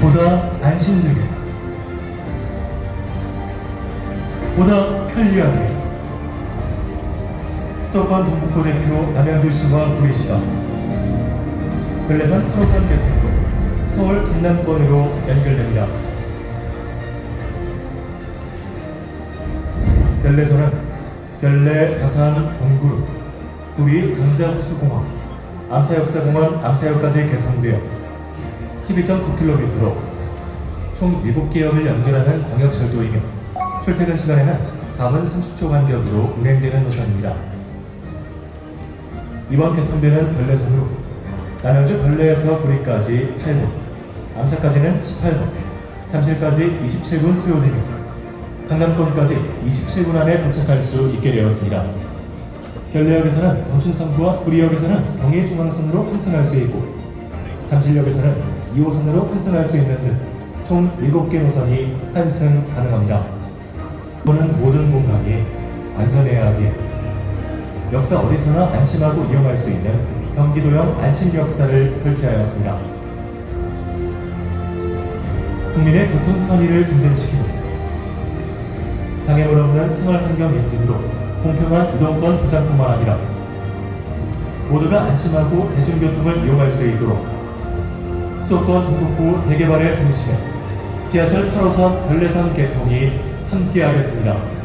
보다 안심되게 보다 편리하게 수도권 동북부 대표 남양주 씨와 구리 씨가 근래산 8호선 교통로 서울 강남권으로 연결됩니다. 별내선은 별내 가산 동구루 구리 장자호수공항 암사역사공원 암사역까지 개통되어 12.9km로 총 7개역을 연결하는 광역철도이며 출퇴근 시간에는 4분 30초 간격으로 운행되는 노선입니다. 이번 개통되는 별내선으로 남양주 별내에서 구리까지 8분, 암사까지는 18분, 잠실까지 27분 소요되며 강남권까지 27분 안에 도착할 수 있게 되었습니다. 별내역에서는 경춘선구와 구리역에서는 경의중앙선으로 환승할 수 있고 잠실역에서는 2호선으로 환승할 수 있는 등 총 7개 노선이 환승 가능합니다. 보는 모든 공간이 안전해야 하기에 역사 어디서나 안심하고 이용할 수 있는 경기도형 안심역사를 설치하였습니다. 국민의 교통 편의를 증진시키고 장애물 없는 생활 환경 인증으로 공평한 이동권 보장뿐만 아니라 모두가 안심하고 대중교통을 이용할 수 있도록 수도권 동북부 대개발의 중심에 지하철 8호선 별내선 개통이 함께하겠습니다.